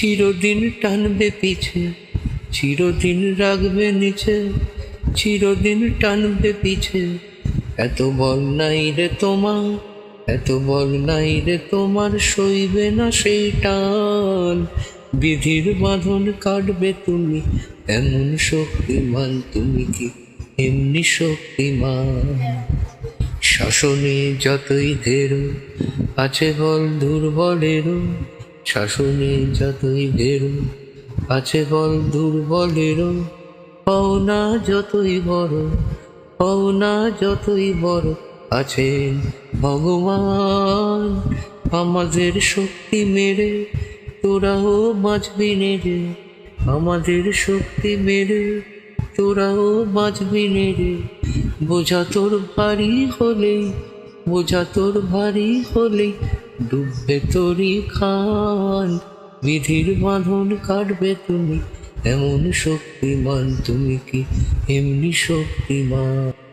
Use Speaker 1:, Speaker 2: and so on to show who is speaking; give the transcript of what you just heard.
Speaker 1: চিরদিন টানবে পিছে, চিরদিন রাখবে নিচে, চিরদিন টানবে পিছে। এত বল নাই রে তোমার, এত বল নাই রে তোমার, সইবে না সেই টান। বিধির বাঁধন কাটবে তুমি, এমন শক্তিমান তুমি কি, এমনি শক্তিমান। শাসনে যতই ধেরো, আছে বল দুর্বলেরও শাসনে যতই ধেরো আছে বল দুর্বলেরও। পাওনা যতই বড় পাওনা যতই বড় আছেন ভগবান। আমাদের শক্তি মেরে, তোরাও বাঁচবি নে রে আমাদের শক্তি মেরে, তোরাও বাঁচবি নে রে বোঝা তোর ভারী হলে বোঝা তোর ভারী হলে ডুববে তরি খান বিধির বাঁধন কাটবে তুমি এমন শক্তিমান তুমি কি এমনি শক্তিমান?